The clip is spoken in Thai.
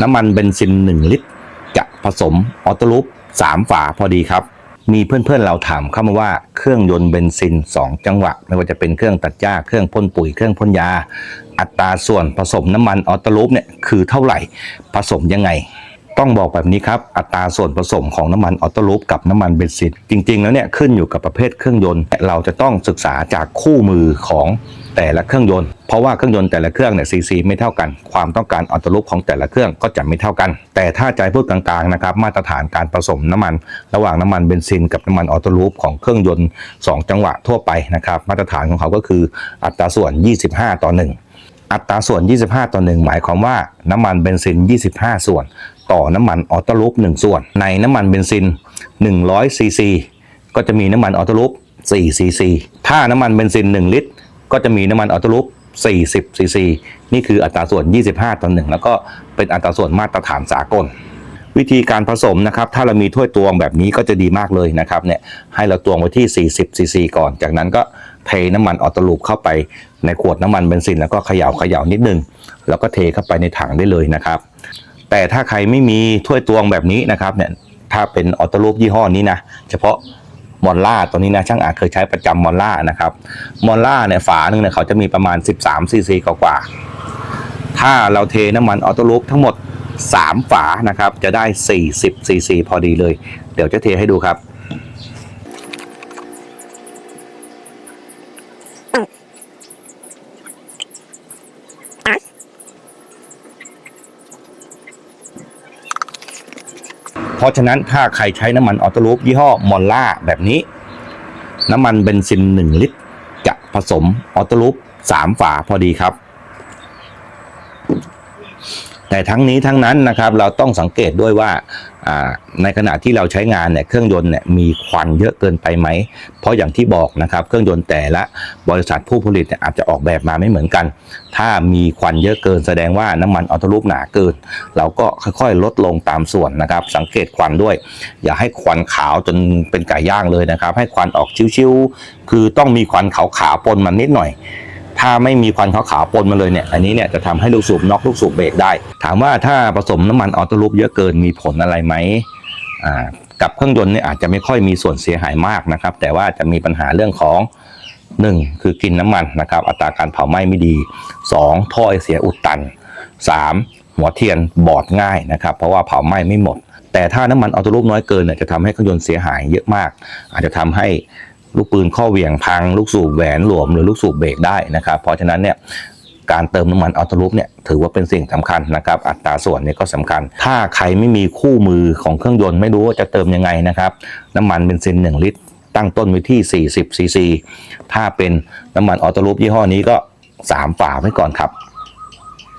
น้ำมันเบนซิน 1 ลิตรจะผสมออโต้ลูป3ฝาพอดีครับ มีเพื่อนๆเราถามเข้ามาว่าเครื่องยนต์เบนซิน 2 จังหวะ ไม่ว่าจะเป็นเครื่องตัดหญ้าเครื่องพ่นปุ๋ยเครื่องพ่นยา อัตราส่วนผสมน้ำมันออโต้ลูปเนี่ยคือเท่าไหร่ผสมยังไง ต้องบอกแบบนี้ครับอัตราส่วนผสมของน้ำมันออโต้ลูปกับน้ำมันเบนซินจริง ๆ แล้วเนี่ยขึ้นอยู่กับประเภทเครื่องยนต์เราจะต้องศึกษาจากคู่มือของแต่ละเครื่องยนต์เพราะว่าเครื่องยนต์แต่ละเครื่องเนี่ยซีซีไม่เท่ากัน ความต้องการออโต้ลูปของแต่ละเครื่องก็จะไม่เท่ากัน แต่ถ้าใจพูดกลางๆนะครับมาตรฐานการผสมน้ำมัน ระหว่างน้ำมันเบนซินกับน้ำมันออโต้ลูปของเครื่องยนต์ 2 จังหวะทั่วไปนะครับมาตรฐานของเขาก็คืออัตราส่วน 25 ต่อ 1 ตราส่วน 25 ต่อ 1 หมายความว่าน้ำมันเบนซิน 25 ส่วน ต่อน้ำมันออโต้ลูป1ส่วน ในน้ำมันเบนซิน100ซีซีก็จะมีน้ำมันออโต้ลูป4ซีซีถ้าน้ำมันเบนซิน 1 ลิตร ก็จะมีน้ำมันออโต้ลูป40ซีซีนี่คืออัตราส่วน 25 ต่อ 1 แล้วก็เป็นอัตราส่วนมาตรฐานสากล วิธีการผสมนะครับ ถ้าเรามีถ้วยตวงแบบนี้ก็จะดีมากเลยนะครับเนี่ยให้เราตวงไว้ที่ 40ซีซีก่อน จากนั้นก็ เทน้ำมันออโตลูปเข้าไปในขวดน้ำมันเบนซินแล้วก็เขย่าเขย่านิดนึง แล้วก็เทเข้าไปในถังได้เลยนะครับ แต่ถ้าใครไม่มีถ้วยตวงแบบนี้นะครับเนี่ยถ้าเป็นออโตลูปยี่ห้อนี้นะเฉพาะมอนล่าตัวนี้นะช่างอาจเคยใช้ประจำมอนล่านะครับมอนล่าเนี่ยฝาหนึ่งเนี่ยเขาจะมีประมาณ 13ซีซีกว่าถ้าเราเทน้ำมันออโตลูปทั้งหมด 3 ฝานะครับจะได้ 40ซีซีพอดีเลย เดี๋ยวจะเทให้ดูครับ เพราะฉะนั้นถ้าใครใช้น้ำมันออโตลูปยี่ห้อมอลล่าแบบนี้ น้ำมันเบนซิน 1 ลิตรจะผสมออโตลูป3ฝาพอดีครับ แต่ทั้งนี้ทั้งนั้นนะครับเราต้องสังเกตด้วยว่าในขณะที่เราใช้งานเนี่ยเครื่องยนต์เนี่ยมีควันเยอะเกินไปไหม เพราะอย่างที่บอกนะครับเครื่องยนต์แต่ละบริษัทผู้ผลิตเนี่ยอาจจะออกแบบมาไม่เหมือนกัน ถ้ามีควันเยอะเกินแสดงว่าน้ำมันออโต้ลูปหนาเกิน เราก็ค่อยๆ ลดลงตามส่วนนะครับ สังเกตควันด้วย อย่าให้ควันขาวจนเป็นไก่ย่างเลยนะครับ ให้ควันออกชิวๆคือต้องมีควันขาวๆปนมันนิดหน่อย ถ้าไม่มีควันขาวๆปนมาเลยเนี่ยอันนี้เนี่ยจะทำให้ลูกสูบน็อกลูกสูบเบรกได้ ถามว่าถ้าผสมน้ำมันออโต้ลูปเยอะเกินมีผลอะไรไหมอ่ากับเครื่องยนต์เนี่ยอาจจะไม่ค่อยมีส่วนเสียหายมากนะครับ แต่ว่าจะมีปัญหาเรื่องของ 1 คือกินน้ำมันนะครับ อัตราการเผาไหม้ไม่ดี 2 ท่อไอเสียอุดตัน 3 หัวเทียนบอดง่ายนะครับ เพราะว่าเผาไหม้ไม่หมด แต่ถ้าน้ำมันออโต้ลูปน้อยเกินเนี่ยจะทำให้เครื่องยนต์เสียหายเยอะมาก อาจจะทำให้ ลูกปืนข้อเหวี่ยงพัง ลูกสูบแหวนหลวมหรือลูกสูบเบรกได้นะครับ เพราะฉะนั้นเนี่ยการเติมน้ำมันออโต้ลูปเนี่ยถือว่าเป็นสิ่งสำคัญนะครับ อัตราส่วนเนี่ยก็สำคัญ ถ้าใครไม่มีคู่มือของเครื่องยนต์ไม่รู้ว่าจะเติมยังไงนะครับ น้ำมันเบนซิน 1 ลิตร ตั้งต้นไว้ที่ 40ซีซีถ้าเป็นน้ำมันออโต้ลูปยี่ห้อนี้ก็ 3 ฝาไว้ก่อนครับ